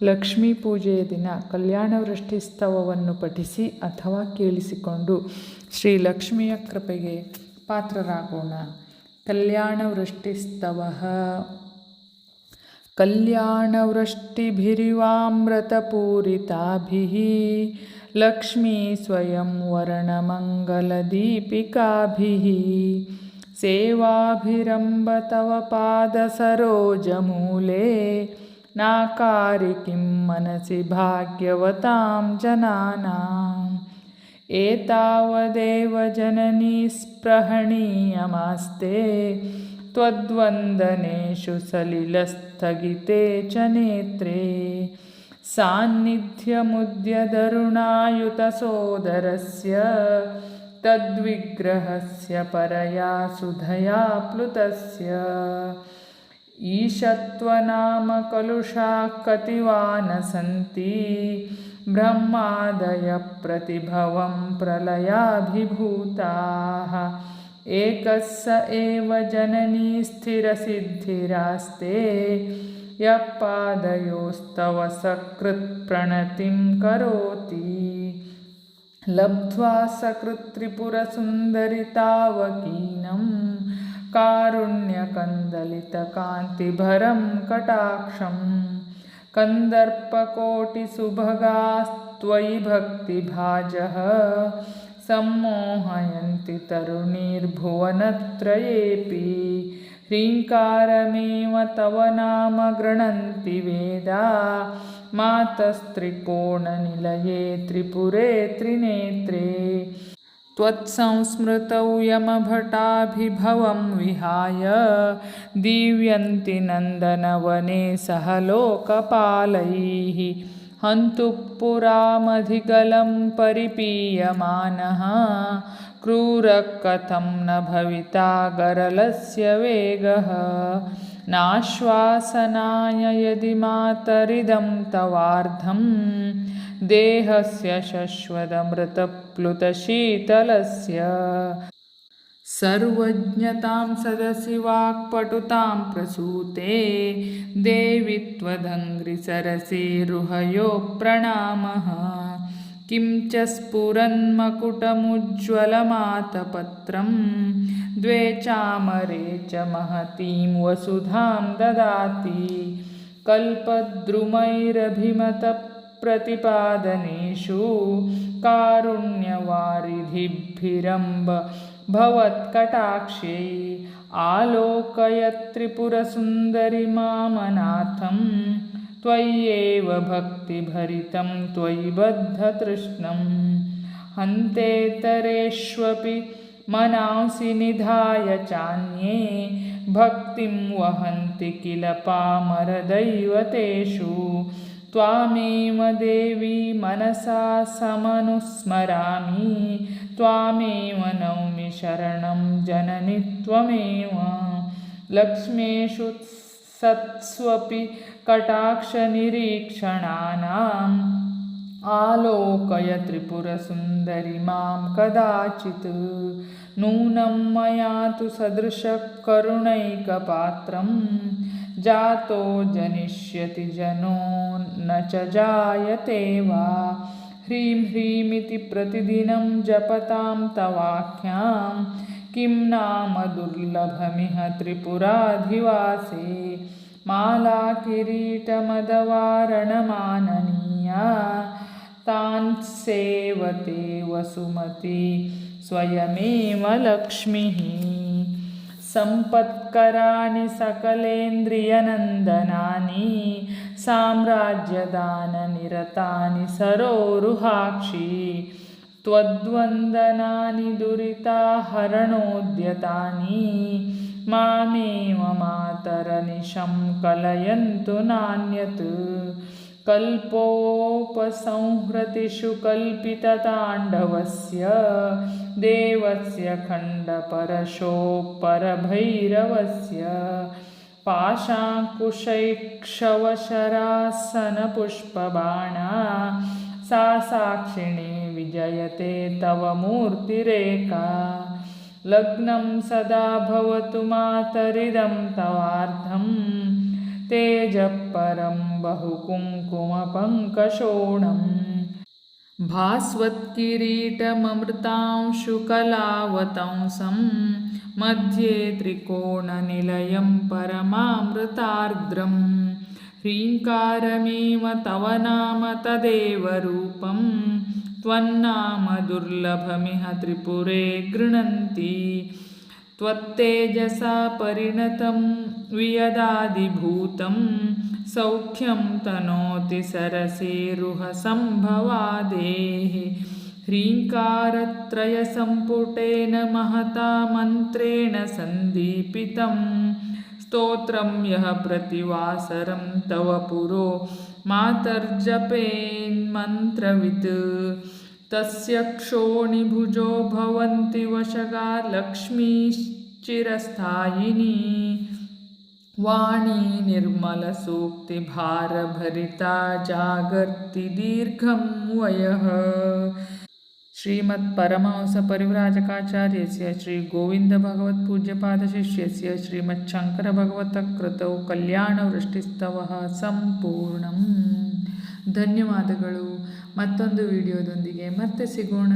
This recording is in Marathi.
ಲಕ್ಷ್ಮೀ ಪೂಜೆಯ ದಿನ ಕಲ್ಯಾಣವೃಷ್ಟಿ ಸ್ತವವನ್ನು ಪಠಿಸಿ ಅಥವಾ ಕೇಳಿಸಿಕೊಂಡು ಶ್ರೀ ಲಕ್ಷ್ಮಿಯ ಕೃಪೆಗೆ ಪಾತ್ರರಾಗೋಣ ಕಲ್ಯಾಣವೃಷ್ಟಿ ಸ್ತವ कल्याणवृष्टिभिरिवामृतपूरिताभिः लक्ष्मी स्वयं वर्णमङ्गलदीपिकाभिः सेवाभिरम्ब तव पादसरोजमूले नाकारि किं मनसि भाग्यवतां जनानाम् एतावदेव जननी स्पृहणीयमास्ते त्वद्वन्दनेषु सलिलस्थगिते च नेत्रे सान्निध्यमुद्यदरुणायुतसोदरस्य तद्विग्रहस्य परया सुधया प्लुतस्य ईशत्वनामकलुषा कतिवा न सन्ति ब्रह्मादयप्रतिभवं प्रलयाभिभूताः। एकः स एव जननी स्थिरसिद्धिरास्ते यः पादयोस्तव सकृत्प्रणतिं करोति। लब्ध्वा सकृत्त्रिपुरसुन्दरितावकी कारुण्यकन्दलितकान्तिभरं कटाक्षं कन्दर्पकोटिसुभगास्त्वयि भक्तिभाजः सम्मोहयन्ति तरुणीर्भुवनत्रयेऽपि। ह्रीङ्कारमेव तव नाम गृह्णन्ति वेदा। मातस्त्रिकोणनिलये त्रिपुरे त्रिनेत्रे त्वत्संस्मृतौ यमभटाभिभवं विहाय। दीव्यन्ति नन्दनवने सह लोकपालैः। हन्तु पुरामधिगलं परिपीयमानः। क्रूरः कथं न भविता गरलस्य वेगः। नाश्वासनाय यदि मातरिदं तवार्धं देहस्य शश्वतमृतप्लुतशीतलस्य सर्वज्ञतां सदसि वाक्पटुतां प्रसूते देवि त्वदङ्घ्रिसरसीरुहयो प्रणामः। किं च स्फुरन्मकुटमुज्ज्वलमातपत्रं? द्वे चामरे च महतीं वसुधां ददाति। कल्पद्रुमैरभिमतप्रतिपादनेषु कारुण्यवारिधिभिरम्ब भवत्कटाक्षै आलोकयत्रिपुरसुन्दरि मामनाथं त्वय्येव भक्तिभरितं त्वयि बद्धतृष्णं हन्तेतरेष्वपि मनांसि निधाय चान्ये भक्तिं वहन्ति किल पामरदैवतेषु। त्वामेव देवी मनसा समनुस्मरामि त्वामेव नौमि शरणं जननि त्वमेव। लक्ष्मेषु सत्स्वपि कटाक्षनिरीक्षणानाम् आलोकय त्रिपुरसुन्दरि मां कदाचित्। नूनं मया तु सदृशः करुणैकपात्रं जातो जनिष्यति जनो न च जायते वा। ह्रीं ह्रीमिति प्रतिदिनं जपतां तवाख्यां किं नाम दुर्लभमिह त्रिपुराधिवासे? माला किरीटमदवारणमाननीया। तान् सेवते वसुमती स्वयमेव लक्ष्मीः। सम्पत्कराणि सकलेन्द्रियनन्दनानि साम्राज्यदाननिरतानि सरोरुहाक्षी। त्वद्वन्दनानि दुरिताहरणोद्यतानि मामेव मातरनिशं कलयन्तु नान्यत्। कल्पोपसंहृतिषु कल्पितताण्डवस्य देवस्य खण्डपरशोपरभैरवस्य पाशाङ्कुशैक्षवशरासनपुष्पबाणा सा साक्षिणी विजयते तव मूर्तिरेका लग्नं सदा भवतु मातरिदं तवार्धं। तेजपरं परं बहुकुङ्कुमपङ्कशोणम् भास्वत्किरीटममृतांशुकलावतंसं। मध्ये त्रिकोणनिलयं परमामृतार्द्रम्। ह्रीङ्कारमेव तव नाम तदेव रूपं त्वन्नाम दुर्लभमिह त्रिपुरे गृह्णन्ति त्वत्तेजसा परिणतं वियदादिभूतं सौख्यं तनोति सरसेरुहसम्भवादेः ह्रीङ्कारत्रयसम्पुटेन महता मन्त्रेण सन्दीपितं स्तोत्रं यः प्रतिवासरं तव पुरो। मातर्जपेन्मन्त्रवित्। तस्य क्षोणिभुजो भवन्ति वशगा लक्ष्मीश्चिरस्थायिनी। वाणी निर्मलसूक्तिभारभरिता जागर्ति दीर्घं वयः। ಶ್ರೀಮತ್ ಪರಮಹಂಸ ಪರಿವ್ರಾಜಕಾಚಾರ್ಯಸ್ಯ ಶ್ರೀ ಗೋವಿಂದ ಭಗವತ್ ಪೂಜ್ಯಪಾದ ಶಿಷ್ಯಸ್ಯ ಶ್ರೀಮತ್ ಶಂಕರ ಭಗವತ ಕೃತೌ ಕಲ್ಯಾಣ ವೃಷ್ಟಿಸ್ತವ ಸಂಪೂರ್ಣಂ ಧನ್ಯವಾದಗಳು ಮತ್ತೊಂದು ವಿಡಿಯೋದೊಂದಿಗೆ ಮತ್ತೆ ಸಿಗೋಣ.